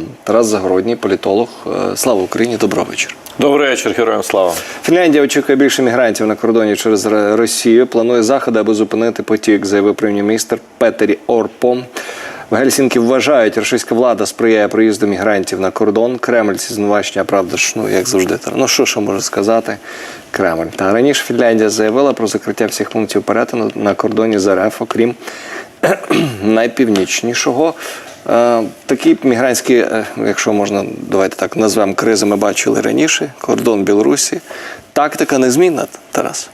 сам Тарас Загородній, політолог. Е, Слава Україні, доброго вечора. Добрий вечір, героям слава. Фінляндія очікує більше мігрантів на кордоні через Росію. Планує заходи, аби зупинити потік, заявив прем'єр-міністр Петері Орпо. В Гельсінкі вважають, російська влада сприяє приїзду мігрантів на кордон. Кремль ці звинувачення, правда ж, ну як завжди. та- Ну що що може сказати Кремль? Та раніше Фінляндія заявила про закриття всіх пунктів перетину на кордоні з РФ, окрім найпівнічнішого. Е, Такі мігрантські, е, якщо можна, давайте так назвемо кризи, ми бачили раніше. Кордон Білорусі. Тактика незмінна, Тарас.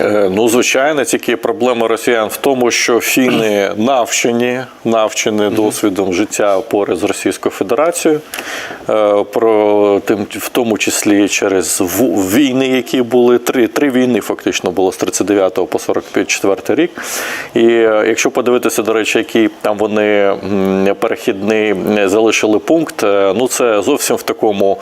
Е, Ну, звичайно, тільки проблема росіян в тому, що фіни навчені, навчені досвідом життя поряд з Російською Федерацією, Е, про тим, в тому числі через війни, які були три, три війни, фактично було з 39 по 44 рік. І е, якщо подивитися, до речі, який там вони перехідний залишили пункт, ну це зовсім в такому,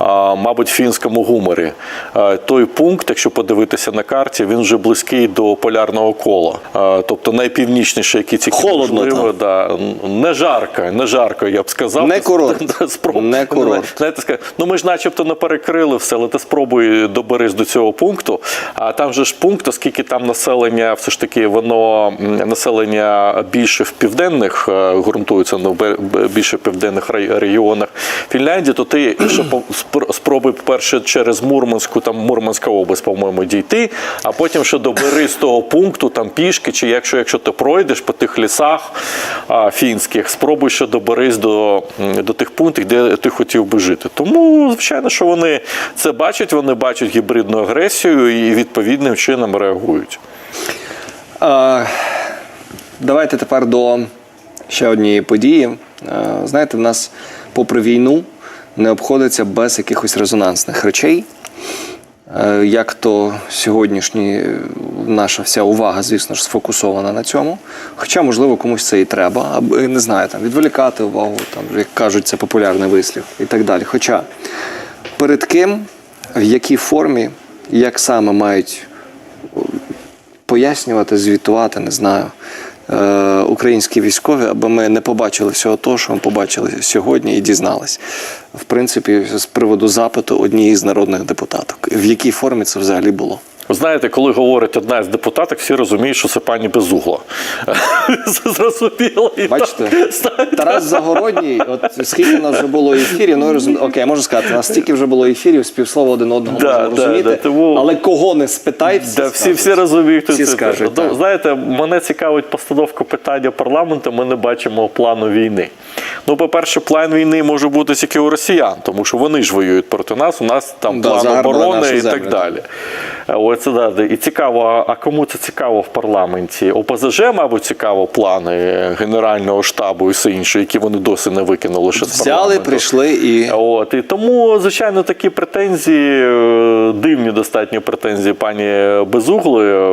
мабуть, фінському гуморі. Е, Той пункт, якщо подивитися на карті, він вже близький до полярного кола. Е, Тобто найпівнічніше, які тільки Холодно можливо, да, не жарко, не жарко, я б сказав. Не курорт. Спроб- Не курорт. Знаєте, ска- ну ми ж начебто не перекрили все, але ти спробуй доберись до цього пункту. А там же ж пункт, оскільки там населення, все ж таки, воно населення більше в південних е, ґрунтується, ну бе- бе- більше в південних регіонах Фінляндії, то ти ще по- спр- спробуй перше через Мурманську, там Мурманська область, по-моєму, дійти, а потім ще з того пункту, там пішки, чи якщо, якщо ти пройдеш по тих лісах а, фінських, спробуй ще доберись до, до тих пунктів, де ти хотів би жити. Тому, звичайно, що вони це бачать, вони бачать гібридну агресію і відповідним чином реагують. Е, Давайте тепер до ще однієї події. Знаєте, в нас, попри війну, не обходиться без якихось резонансних речей. Е, Як то сьогоднішні е, наша вся увага, звісно ж, сфокусована на цьому. Хоча, можливо, комусь це і треба, аби не знаю, там відволікати увагу, там, як кажуть, це популярний вислів і так далі. Хоча перед ким, в якій формі, як саме мають пояснювати, звітувати, не знаю, е, українські військові, аби ми не побачили всього того, що ми побачили сьогодні і дізналися. В принципі, з приводу запиту однієї з народних депутаток. В якій формі це взагалі було? Ви знаєте, коли говорить одна з депутаток, всі розуміють, що це пані Безугла. Це Зрозуміло. Бачите, Тарас Загородній, от скільки нас вже було ефірів, ну розум... окей, можу сказати, у нас стільки вже було ефірів, співслова один одного Да, можемо да, розуміти. да, тому- Але кого не спитай, всі, Да, всі, всі розуміють, Всі це. скажуть, Ну. Знаєте, мене цікавить постановка питання парламенту. Ми не бачимо плану війни. Ну, по-перше, план війни може бути тільки у росіян, тому що вони ж воюють проти нас. У нас там Да, план оборони і землю, так далі. Оце да. І цікаво, а кому це цікаво в парламенті? ОПЗЖ, мабуть, цікаво плани Генерального штабу і все інше, які вони досі не викинули ще з Взяли, прийшли і От і тому, звичайно, такі претензії, е, дивні достатньо претензії пані Безуглої. е,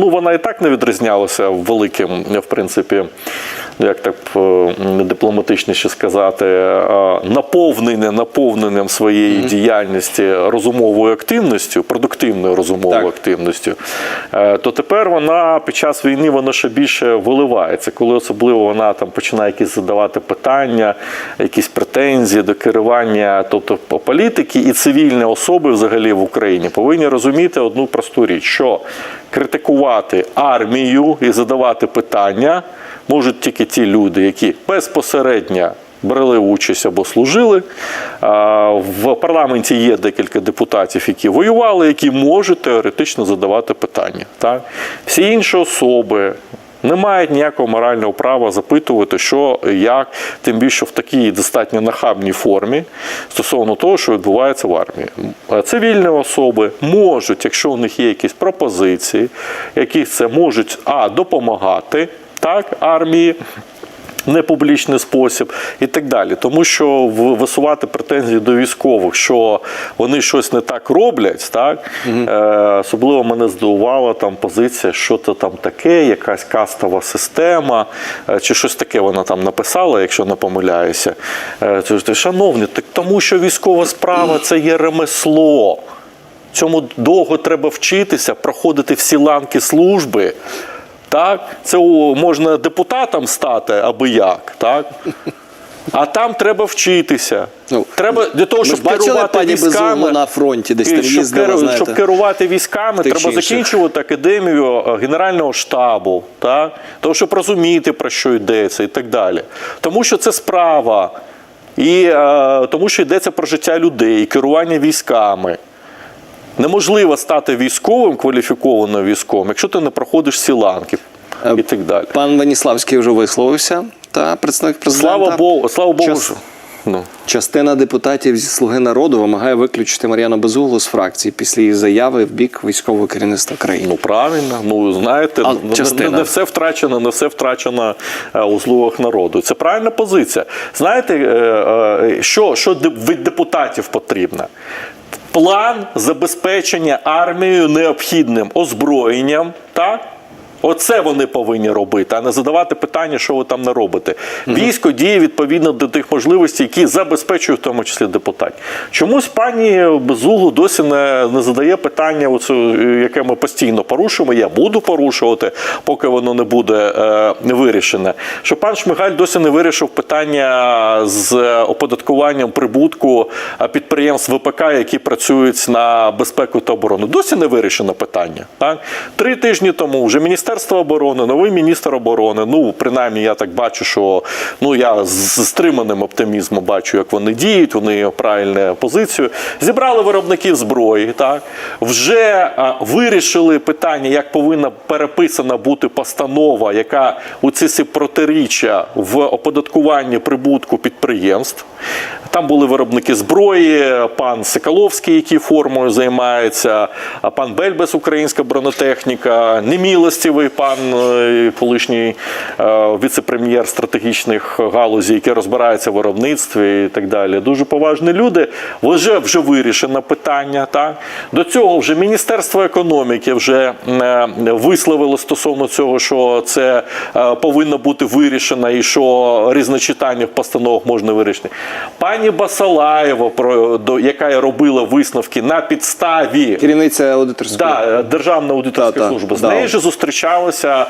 Ну, вона і так не відрізнялася великим, в принципі, як так е, дипломатичніше сказати, е, наповнення, наповненням своєї діяльності розумовою активністю, продуктивною розумовою Так. активністю, е, то тепер вона під час війни вона ще більше виливається, коли особливо вона там починає якісь задавати питання, якісь претензії до керування, тобто по- політики і цивільні особи взагалі в Україні повинні розуміти одну просту річ, що критикувати армію і задавати питання можуть тільки ті люди, які безпосередньо брали участь або служили. В парламенті є декілька депутатів, які воювали, які можуть теоретично задавати питання. Так? Всі інші особи. Не мають ніякого морального права запитувати, що як, тим більше в такій достатньо нахабній формі стосовно того, що відбувається в армії. Цивільні особи можуть, якщо у них є якісь пропозиції, які це можуть а допомагати так армії не публічний спосіб і так далі. Тому що висувати претензії до військових, що вони щось не так роблять, так е, особливо мене здивувала там позиція, що це там таке, якась кастова система, е, чи щось таке вона там написала, якщо не помиляюся. Е, Шановні, так тому що військова справа це є ремесло. Цьому довго треба вчитися, проходити всі ланки служби. Так, це о, можна депутатом стати аби як, так? А там треба вчитися. Ну, треба для того, щоб бачили керувати пані військами на фронті, десь і щоб, керу- знаєте. щоб керувати військами, треба інших. закінчувати академію е, Генерального штабу, так? того, щоб розуміти, про що йдеться і так далі. Тому що це справа. І е, тому що йдеться про життя людей, керування військами. Неможливо стати військовим, кваліфікованим військовим, якщо ти не проходиш сіланки Е, і так далі. Пан Веніславський вже висловився, та представник президента. Слава Богу, слава Богу. Час- Ну. Частина депутатів зі Слуги народу вимагає виключити Мар'яну Безуглу з фракції після її заяви в бік військового керівництва країни. Ну правильно, ну знаєте, А, не- частина. не, не все втрачено, не все втрачено е, у зловах народу. Це правильна позиція. Знаєте, е, що, що від депутатів потрібно? План забезпечення армією необхідним озброєнням, так? Оце вони повинні робити, а не задавати питання, що ви там не робите. Військо діє відповідно до тих можливостей, які забезпечують в тому числі депутатів. Чомусь пані Безуглу досі не, не задає питання, оце, яке ми постійно порушуємо. Я буду порушувати, поки воно не буде е, не вирішене. Що пан Шмигаль досі не вирішив питання з оподаткуванням прибутку е, підприємств ВПК, які працюють на безпеку та оборону. Досі не вирішено питання. Так? Три тижні тому вже Міністерство оборони, новий міністр оборони. Ну, принаймні, я так бачу, що ну я з стриманим оптимізмом бачу, як вони діють, вони правильну позицію. Зібрали виробників зброї, так вже а, вирішили питання, як повинна переписана бути постанова, яка у ці всі протиріччя в оподаткуванні прибутку підприємств. Там були виробники зброї, пан Соколовський, який формою займається, пан Бельбес, українська бронетехніка, немілостивий пан е, колишній е, віце-прем'єр стратегічних галузей, який розбирається в виробництві і так далі. Дуже поважні люди. Вже вже вирішено питання. Так до цього вже Міністерство економіки вже е, висловило стосовно цього, що це повинно бути вирішено і що різночитання в постановах можна вирішити. Пані Басалаєва, про до яка робила висновки на підставі. Керівниця аудиторської. Да, Державна аудиторська Та-та, служба. З да. нею ж зустрічалися е,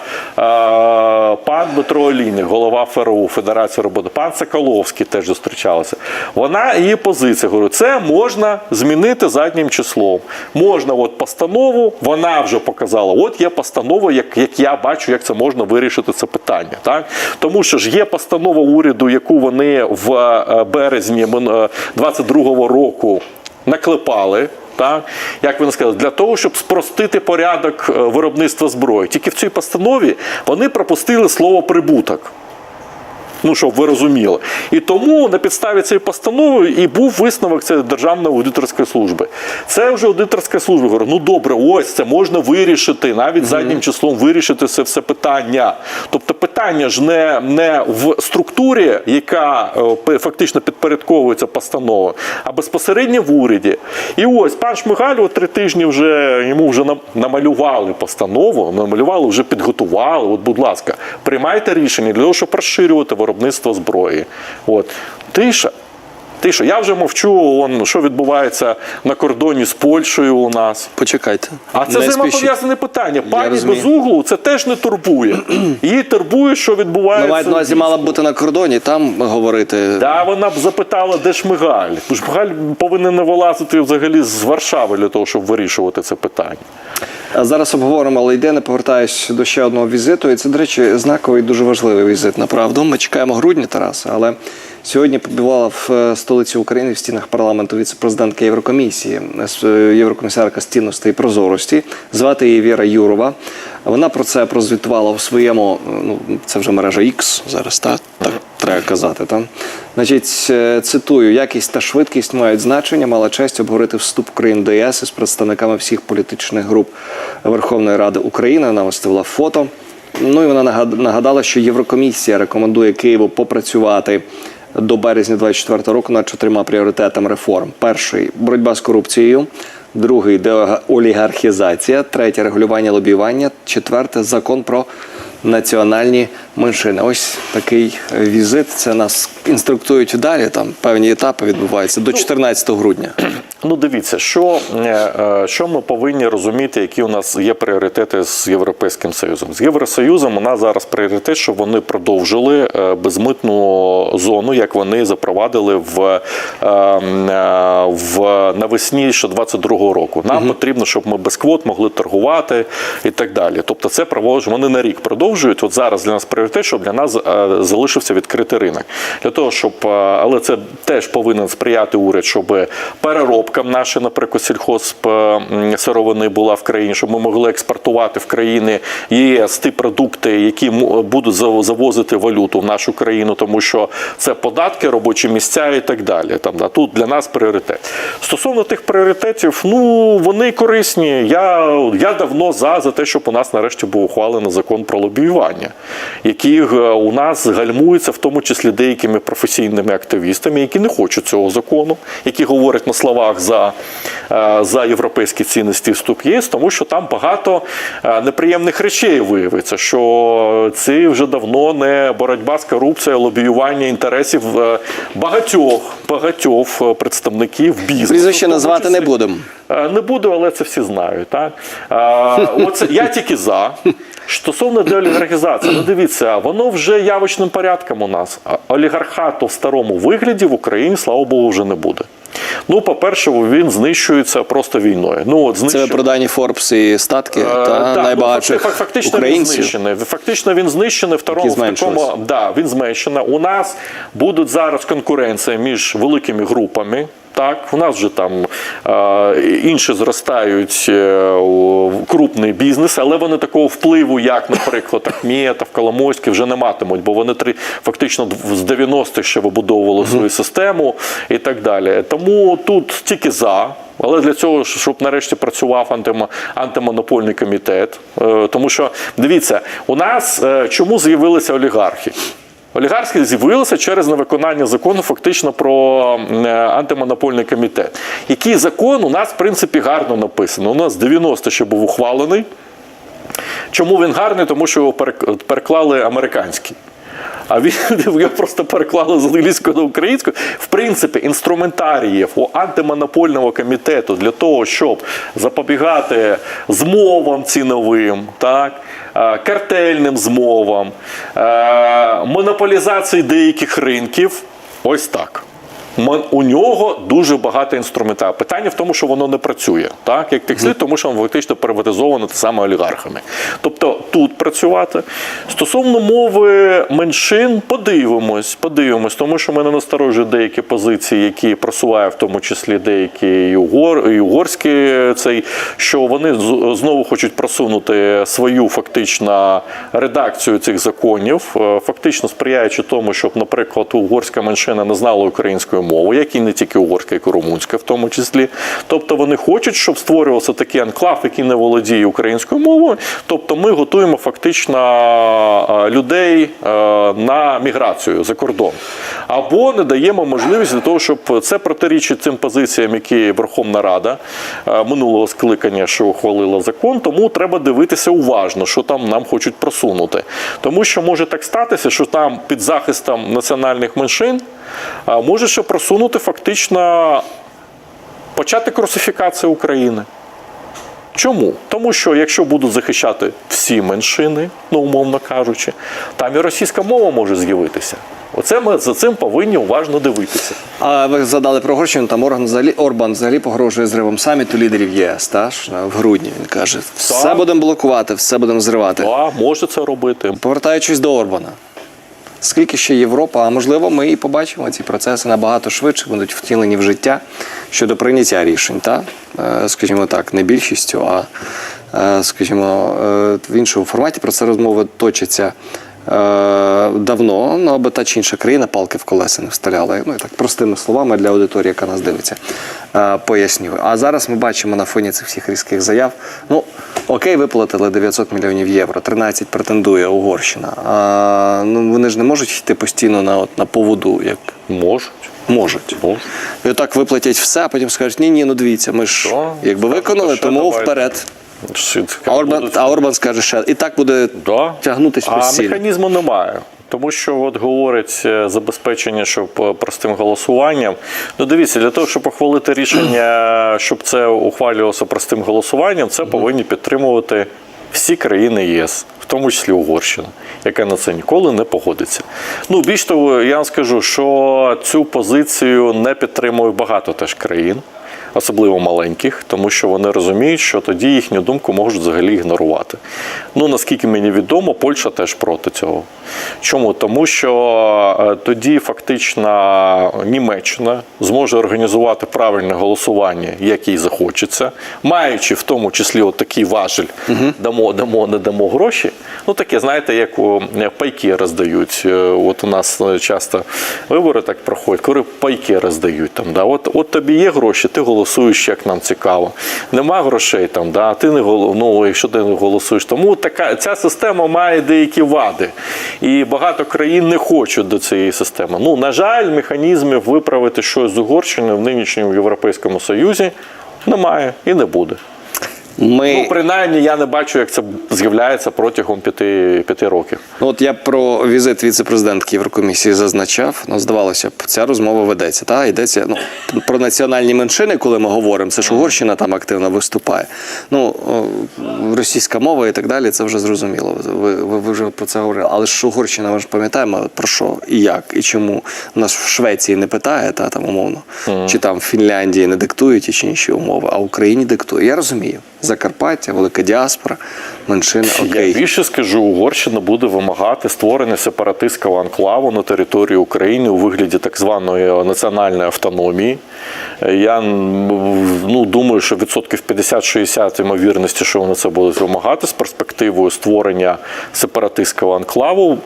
пан Дмитро Олійник, голова ФРУ Федерації роботи, пан Соколовський теж зустрічалися. Вона її позиція говорить, це можна змінити заднім числом. Можна от постанову, вона вже показала. От є постанова, як, як я бачу, як це можна вирішити це питання. Так? Тому що ж є постанова уряду, яку вони в е, березні мин- е, 22-го року наклепали. Так, як вони сказали, для того, щоб спростити порядок е, виробництва зброї. Тільки в цій постанові вони пропустили слово прибуток. Ну, щоб ви розуміли. І тому на підставі цієї постанови і був висновок цієї Державної аудиторської служби. Це вже аудиторська служба говорить, ну добре, ось це можна вирішити, навіть заднім числом вирішити це все питання. Тобто питання ж не, не в структурі, яка е, фактично підпорядковується постановою, а безпосередньо в уряді. І ось пан Шмигаль три тижні вже йому вже намалювали постанову, намалювали, вже підготували. От, будь ласка, приймайте рішення для того, щоб розширювати виробництво зброї. От тиша. Тиша. Я вже мовчу, он, що відбувається на кордоні з Польщею у нас. Почекайте. А це Не взаємопов'язане питання. Пані розумію. Безуглу це теж не турбує. Її турбує, що відбувається. на увазі мала б бути на кордоні, там говорити. Да, вона б запитала, де Шмигаль. Шмигаль повинен не вилазити взагалі з Варшави для того, щоб вирішувати це питання. Зараз обговоримо, але йде, не повертаюсь до ще одного візиту. І це, до речі, знаковий дуже важливий візит. Направду. Ми чекаємо грудня Тараса, але сьогодні побувала в е, столиці України в стінах парламенту віце-президентка Єврокомісії, е, єврокомісарка з цінностей і прозорості. Звати її Віра Юрова. Вона про це прозвітувала в своєму, е, ну це вже мережа X зараз, так, так треба казати. Там. Значить, е, цитую, якість та швидкість мають значення. Мала честь обговорити вступ України до ЄС із представниками всіх політичних груп Верховної Ради України. Вона виставила фото. Ну і вона нагад- нагадала, що Єврокомісія рекомендує Києву попрацювати до березня 2024 року над чотирма пріоритетами реформ: перший боротьба з корупцією. Другий деолігархізація, третє регулювання лобіювання, четверте закон про національні меншини. Ось такий е, візит. Це нас інструктують далі. Там певні етапи відбуваються до 14 грудня. Ну, дивіться, що, е, е, що ми повинні розуміти, які у нас є пріоритети з Європейським Союзом. З Євросоюзом у нас зараз пріоритет, щоб вони продовжили безмитну зону, як вони запровадили в, в навесні ще 22-го року. Нам потрібно, щоб ми без квот могли торгувати і так далі. Тобто, це проводж- вони на рік продовжують. От зараз для нас пріоритет, щоб для нас е, залишився відкритий ринок. Для того, щоб, е, але це теж повинен сприяти уряд, щоб переробкам наші, наприклад, сільхозп е, сировини була в країні, щоб ми могли експортувати в країни ЄС ті продукти, які будуть завозити валюту в нашу країну, тому що це податки, робочі місця і так далі. Там да, тут для нас пріоритет. Стосовно тих пріоритетів, ну вони корисні. Я, я давно за, за те, щоб у нас нарешті був ухвалений закон про лобіювання, е, у нас гальмується, в тому числі деякими професійними активістами, які не хочуть цього закону, які говорять на словах за, е, за європейські цінності вступ ЄС, тому що там багато е, неприємних речей виявиться, що це вже давно не боротьба з корупцією, лобіювання інтересів багатьох багатьох представників бізнесу. Прізвище назвати не будемо. Не буду, але це всі знають. Так? Оце, я тільки за. Стосовно деолігархізації, ну дивіться, воно вже явочним порядком у нас. Олігархату в старому вигляді в Україні, слава Богу, вже не буде. Ну, по-перше, він знищується просто війною. Ну, от Це знищує- про дані Форбс і статки Е, та так, найбагатших ну, факти- фактично Він українців. знищений. Фактично він знищений в такому. Да, він зменшений. У нас будуть зараз конкуренція між великими групами. Так, у нас вже там е, інші зростають е, у- крупний бізнес, але вони такого впливу, як, наприклад, Ахметов, Коломойський, вже не матимуть, бо вони три фактично з 90-х ще вибудовували свою систему і так далі. Тому тут тільки за. Але для цього, щоб нарешті працював антимонопольний комітет. Е, Тому що дивіться, у нас е, чому з'явилися олігархи? Олігархи з'явилися через невиконання закону фактично про е, антимонопольний комітет. Який закон у нас, в принципі, гарно написано. У нас 90 ще був ухвалений. Чому він гарний? Тому що його переклали американський. А він його просто переклали з англійської на українську. В принципі, інструментаріїв у антимонопольного комітету для того, щоб запобігати змовам ціновим, так, картельним змовам, е, монополізації деяких ринків. Ось так. У нього дуже багато інструментарів. Питання в тому, що воно не працює, так як текслід, тому що воно фактично приватизовано те саме олігархами. Тобто тут працювати. Стосовно мови меншин, подивимось, подивимось, тому що мене насторожують деякі позиції, які просуває в тому числі деякі і, угор, і угорські цей, що вони знову хочуть просунути свою фактично редакцію цих законів, е, фактично сприяючи тому, щоб, наприклад, угорська меншина не знала української мови, як і не тільки угорська, як і румунська, в тому числі. Тобто вони хочуть, щоб створювався такий анклав, який не володіє українською мовою. Тобто ми готуємо фактично е, людей е, на міграцію за кордон. Або не даємо можливість для того, щоб це протирічить цим позиціям, які Верховна Рада е, минулого скликання, що ухвалила закон. Тому треба дивитися уважно, що там нам хочуть просунути. Тому що може так статися, що там під захистом національних меншин може ще просунути фактично почати крусифікацію України. Чому? Тому що якщо будуть захищати всі меншини, ну умовно кажучи, там і російська мова може з'явитися. Оце ми за цим повинні уважно дивитися. А ви згадали про Угорщину, там Орбан взагалі, Орбан взагалі погрожує зривом саміту лідерів ЄС, та ж в грудні. Він каже, все будемо блокувати, все будемо зривати. А може це робити. Повертаючись до Орбана, скільки ще Європа, а можливо, ми і побачимо ці процеси набагато швидше будуть втілені в життя щодо прийняття рішень, та? Е, скажімо так, не більшістю, а е, скажімо, е, в іншому форматі про це розмови точаться. Давно, ну аби та чи інша країна палки в колеса не вставляла. Ну і так простими словами для аудиторії, яка нас дивиться, пояснюю. А зараз ми бачимо на фоні цих всіх різких заяв. Ну окей, виплатили 900 мільйонів євро, 13 претендує Угорщина. А, ну вони ж не можуть йти постійно на от на поводу, як Можуть. можуть. Можуть. І отак виплатять все, а потім скажуть, ні, ні, ну дивіться, ми ж Що? якби виконали, то тому давайте». вперед. Що- А Орбан, а Орбан скаже, ще і так буде Да. тягнутися. А постійно. механізму немає. Тому що от говорить е, забезпечення, щоб простим голосуванням. Ну дивіться, для того, щоб ухвалити рішення, щоб це ухвалювалося простим голосуванням, це повинні підтримувати всі країни ЄС, в тому числі Угорщина, яка на це ніколи не погодиться. Ну більш того, я вам скажу, що цю позицію не підтримує багато теж країн. Особливо маленьких, тому що вони розуміють, що тоді їхню думку можуть взагалі ігнорувати. Ну наскільки мені відомо, Польща теж проти цього. Чому? Тому що е, тоді фактично Німеччина зможе організувати правильне голосування, як їй захочеться, маючи в тому числі от такий важель дамо, дамо, не дамо гроші. Ну таке, знаєте, як у, пайки роздають. Е, От у нас е, часто вибори так проходять, коли пайки роздають там. Да? От, от тобі є гроші, ти голосуєш, як нам цікаво. Нема грошей там, да? ти не голов... ну, якщо ти не голосуєш. Тому така ця система має деякі вади. І багато країн не хочуть до цієї системи. Ну, на жаль, механізмів виправити щось з Угорщиною в нинішньому Європейському Союзі немає і не буде. Ми... Ну, принаймні, я не бачу, як це з'являється протягом п'яти, п'яти років. Ну, от я про візит віце-президентки Єврокомісії зазначав. Ну, здавалося б, ця розмова ведеться. Та йдеться ну, про національні меншини, коли ми говоримо, це ж Угорщина там активно виступає. Ну, російська мова і так далі, це вже зрозуміло. Ви, ви, ви вже про це говорили. Але ж Угорщина, ми ж пам'ятаємо про що і як, і чому нас в Швеції не питає, та там умовно, чи там в Фінляндії не диктують ті чи інші умови, а Україні диктує. Я розумію. Закарпаття, велика діаспора, меншина, окей. Я більше скажу, Угорщина буде вимагати створення сепаратистського анклаву на території України у вигляді так званої національної автономії. Я ну, думаю, що відсотків 50-60 ймовірності, що вони це будуть вимагати з перспективою створення сепаратистського анклаву.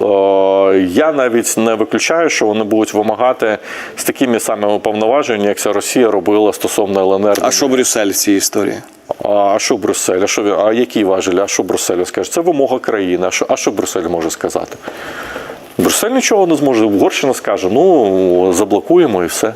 Е, Я навіть не виключаю, що вони будуть вимагати з такими самими повноваженнями, як це Росія робила стосовно ЛНР. А що Брюссель в цій історії? А що Брюссель? А що? А які важелі? А що Брюссель скаже? Це вимога країни. А що, а що Брюссель може сказати? Брюссель нічого не зможе. Угорщина скаже: ну заблокуємо і все.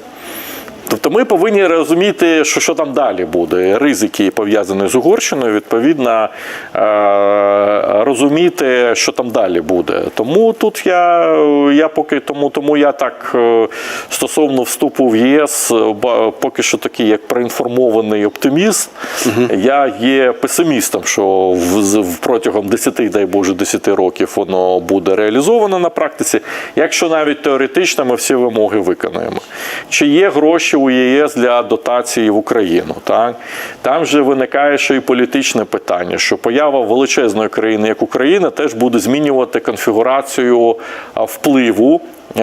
Тобто ми повинні розуміти, що, що там далі буде. Ризики пов'язані з Угорщиною, відповідно е, розуміти, що там далі буде. Тому тут я, я поки тому, тому я так е, стосовно вступу в ЄС, поки що такий як проінформований оптиміст. Я є песимістом, що в, в протягом 10, дай Боже, 10 років воно буде реалізовано на практиці, якщо навіть теоретично ми всі вимоги виконаємо. Чи є гроші у ЄС для дотації в Україну? Так? Там же виникає ще і політичне питання, що поява величезної країни, як Україна, теж буде змінювати конфігурацію впливу. Е,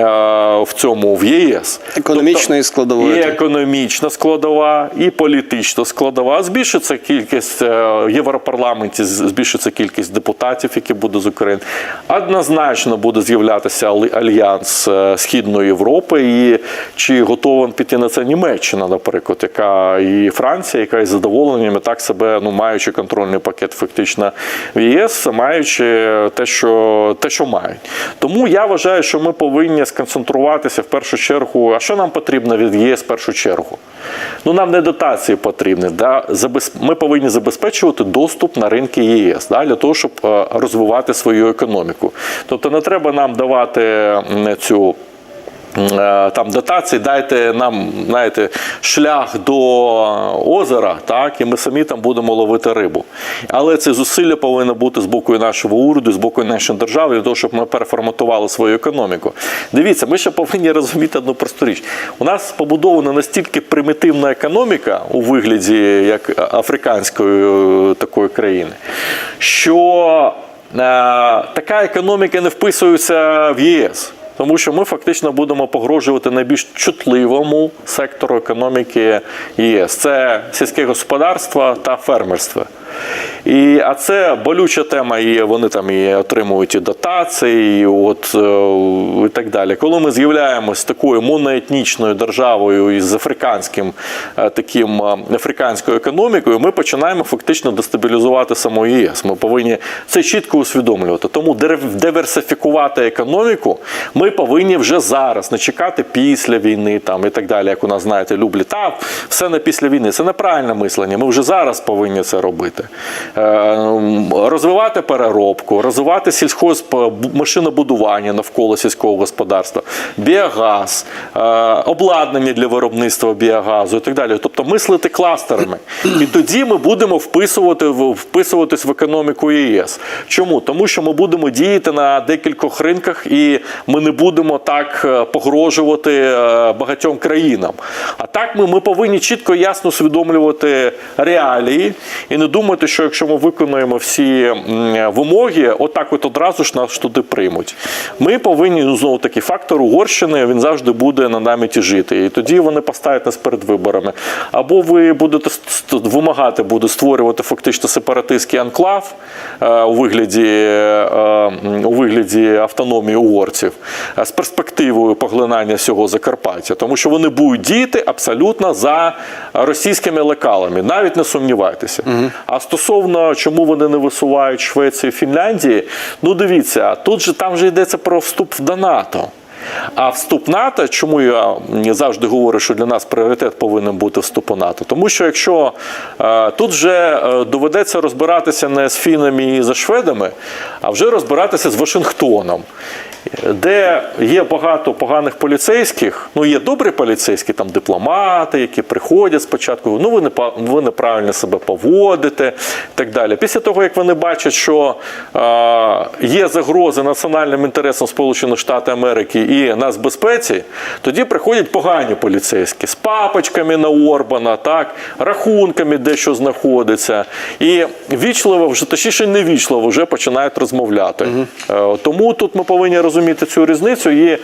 В цьому в ЄС Економічної складової. і економічна складова, і політична складова. Збільшиться кількість е, в Європарламенті, збільшиться кількість депутатів, які будуть з України. Однозначно буде з'являтися альянс е, Східної Європи. І чи готова піти на це Німеччина, наприклад, яка і Франція, яка із задоволенням і так себе, ну маючи контрольний пакет фактично в ЄС, маючи те, що те, що мають. Тому я вважаю, що ми повинні сконцентруватися в першу чергу. А що нам потрібно від ЄС в першу чергу? Ну нам не дотації потрібні. Да? Ми повинні забезпечувати доступ на ринки ЄС да? для того, щоб е, розвивати свою економіку. Тобто не треба нам давати цю. Е, Там дотації, дайте нам, знаєте, шлях до озера, так, і ми самі там будемо ловити рибу. Але це зусилля повинно бути з боку нашого уряду, з боку нашої держави, для того, щоб ми переформатували свою економіку. Дивіться, ми ще повинні розуміти одну просту річ. У нас побудована настільки примітивна економіка у вигляді як африканської е, такої країни, що е, така економіка не вписується в ЄС. Тому що ми фактично будемо погрожувати найбільш чутливому сектору економіки ЄС. Це сільське господарство та фермерство. І, а це болюча тема, і вони там і отримують і дотації, і, от, е, і так далі. Коли ми з'являємось такою моноетнічною державою із африканським е, таким е, африканською економікою, ми починаємо фактично дестабілізувати саму ЄС. Ми повинні це чітко усвідомлювати. Тому диверсифікувати економіку ми повинні вже зараз, не чекати після війни там і так далі, як у нас знаєте, люблять. Та все не після війни. Це неправильне мислення. Ми вже зараз повинні це робити. М, розвивати переробку, розвивати сільськогосп машинобудування навколо сільського господарства, біогаз, е, обладнання для виробництва біогазу і так далі. Тобто мислити кластерами. І тоді ми будемо вписувати вписуватись в економіку ЄС. Чому? Тому що ми будемо діяти на декількох ринках, і ми не будемо так е, погрожувати е, багатьом країнам. А так ми, ми повинні чітко і ясно усвідомлювати реалії і не думати, що якщо ми виконуємо всі вимоги, отак от одразу ж нас туди приймуть. Ми повинні ну, знову таки фактор Угорщини він завжди буде на наміті жити. І тоді вони поставлять нас перед виборами. Або ви будете вимагати, будуть створювати фактично сепаратистський анклав е, у вигляді, е, у вигляді автономії угорців е, з перспективою поглинання всього Закарпаття, тому що вони будуть діяти абсолютно за російськими лекалами, навіть не сумнівайтеся. А стосовно чому вони не висувають Швеції і Фінляндії, ну дивіться, тут же там же йдеться про вступ до НАТО. А вступ НАТО, чому я завжди говорю, що для нас пріоритет повинен бути вступ у НАТО? Тому що якщо е, тут вже е, доведеться розбиратися не з фінами і за шведами, а вже розбиратися з Вашингтоном, де є багато поганих поліцейських, ну є добрі поліцейські, там дипломати, які приходять спочатку, ну ви не ви неправильно себе поводите і так далі. Після того, як вони бачать, що е, є загрози національним інтересам Сполучених Штатів Америки і нацбезпеці, тоді приходять погані поліцейські з папочками на Орбана, так, рахунками, де що знаходиться. І вічливо, вже точніше, невічливо вже починають розмовляти. Е, Тому тут ми повинні розуміти цю різницю і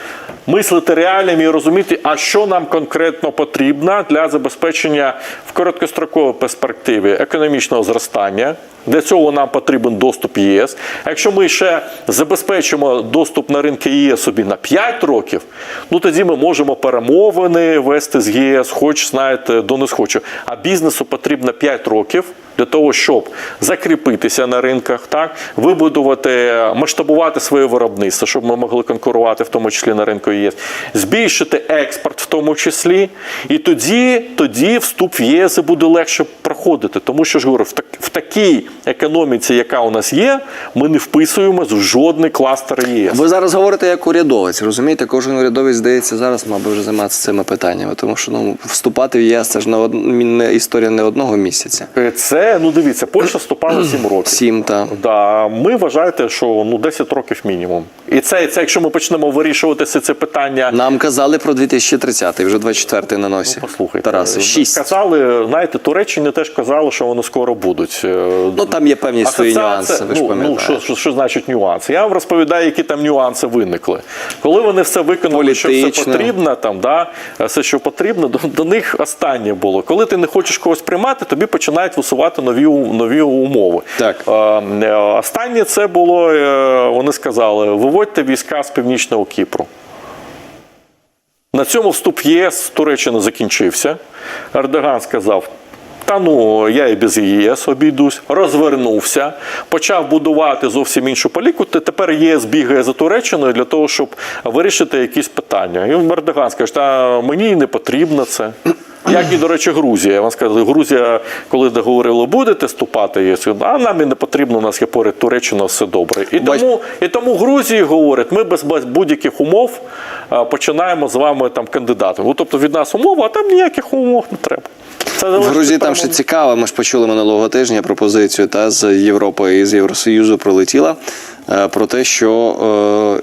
мислити реаліями і розуміти, а що нам конкретно потрібно для забезпечення в короткостроковій перспективі економічного зростання. Для цього нам потрібен доступ ЄС. Якщо ми ще забезпечимо доступ на ринки ЄС собі на 5 років, ну тоді ми можемо перемовини вести з ЄС, хоч знаєте, до не схочу. А бізнесу потрібно 5 років для того, щоб закріпитися на ринках, так вибудувати, масштабувати своє виробництво, щоб ми могли конкурувати, в тому числі на ринку ЄС, збільшити експорт, в тому числі, і тоді, тоді вступ в ЄС буде легше проходити. Тому що ж говорю, в, так, в такій економіці, яка у нас є, ми не вписуємось в жодний кластер ЄС. Ви зараз говорите як урядовець, розумієте? Кожен урядовець здається зараз, би вже займатися цими питаннями, тому що ну вступати в ЄС це ж не історія не одного місяця. Це ну дивіться, Польща вступала 7 років. 7, так. Да, ми вважаєте, що ну 10 років мінімум. І це, це якщо ми почнемо вирішувати це, це питання. нам казали про 2030-й, вже 24-й на носі. Послухайте, Тарасе, шість. казали, знаєте, Туреччині теж казали, що вони скоро будуть. Е, Ну там є певні свої нюанси. Ви ж ну, ну, що, що, що значить нюанси? Я вам розповідаю, які там нюанси виникли. Коли вони все виконали, що все потрібно, там, да, все, що потрібно, до, до них останнє було. Коли ти не хочеш когось приймати, тобі починають висувати нові, нові умови. Так. Е, е, Останнє це було, е, вони сказали, виводьте війська з північного Кіпру. На цьому вступ в ЄС Туреччини закінчився. Ердоган сказав. Та ну я і без ЄС обійдусь, розвернувся, почав будувати зовсім іншу політику. Тепер ЄС бігає за Туреччиною для того, щоб вирішити якісь питання. І Ердоган скаже, та мені не потрібно це. Як і, до речі, Грузія. Я вам скажу, Грузія, коли договорило, будете вступати, ЄС, а нам і не потрібно, у нас є поряд Туреччина, все добре. І Бач- тому, і тому Грузії говорять, ми без, будь-яких умов починаємо з вами там кандидатом. Ну, тобто від нас умови, а там ніяких умов не треба. Це В Грузії там ще цікаво. Ми ж почули минулого тижня пропозицію та з Європи і з Євросоюзу пролетіла е, про те, що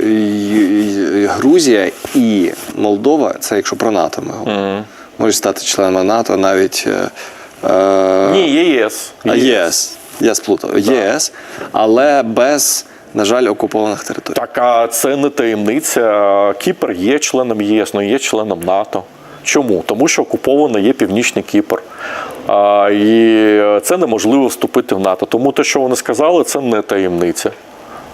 е, Грузія і Молдова, це якщо про НАТО ми говоримо, можуть стати членами НАТО навіть. е, е, Ні, ЄС. А, ЄС. Я сплутав. ЄС, але без, на жаль, окупованих територій. Так, а це не таємниця. Кіпр є членом ЄС, але є членом НАТО. Чому? Тому що окуповано є Північний Кіпр. А, і це неможливо вступити в НАТО. Тому те, що вони сказали, це не таємниця.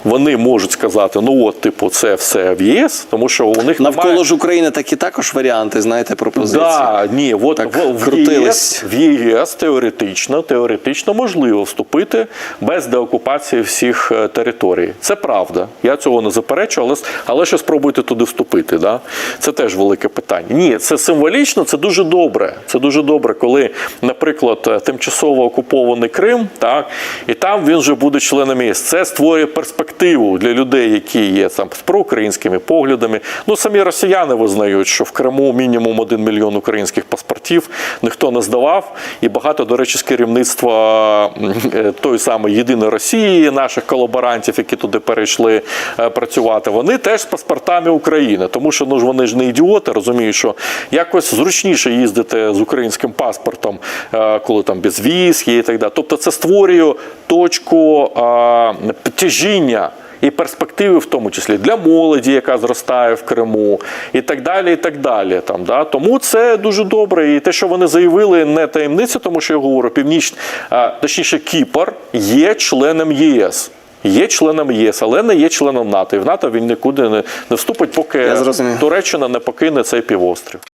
Вони можуть сказати: ну от, типу, це все в ЄС, тому що у них Навколо немає... ж України такі також варіанти, знаєте, пропозиції. Да, ні, от Так, в, в. ЄС, в ЄС теоретично, теоретично можливо вступити без деокупації всіх е, територій. Це правда. Я цього не заперечу, але, але ще спробуйте туди вступити. Да? Це теж велике питання. Ні, це символічно, це дуже добре. Це дуже добре, коли, наприклад, е, тимчасово окупований Крим, так, і там він вже буде членом ЄС. Це створює перспективу для людей, які є там з проукраїнськими поглядами. Ну самі росіяни визнають, що в Криму мінімум один мільйон українських паспортів ніхто не здавав, і багато, до речі, з керівництва е, самої єдиної Росії, наших колаборантів, які туди перейшли е, працювати, вони теж з паспортами України, тому що ну ж вони ж не ідіоти, розуміють, що якось зручніше їздити з українським паспортом, е, коли там безвіз є і так далі. Тобто це створює точку тяжіння і перспективи, в тому числі для молоді, яка зростає в Криму, і так далі. і так далі. Там, да? Тому це дуже добре. І те, що вони заявили, не таємниця, тому що я говорю, північ, а, точніше, Кіпр є членом ЄС. Є членом ЄС, але не є членом НАТО. І в НАТО він нікуди не, не вступить, поки Туреччина не покине цей півострів.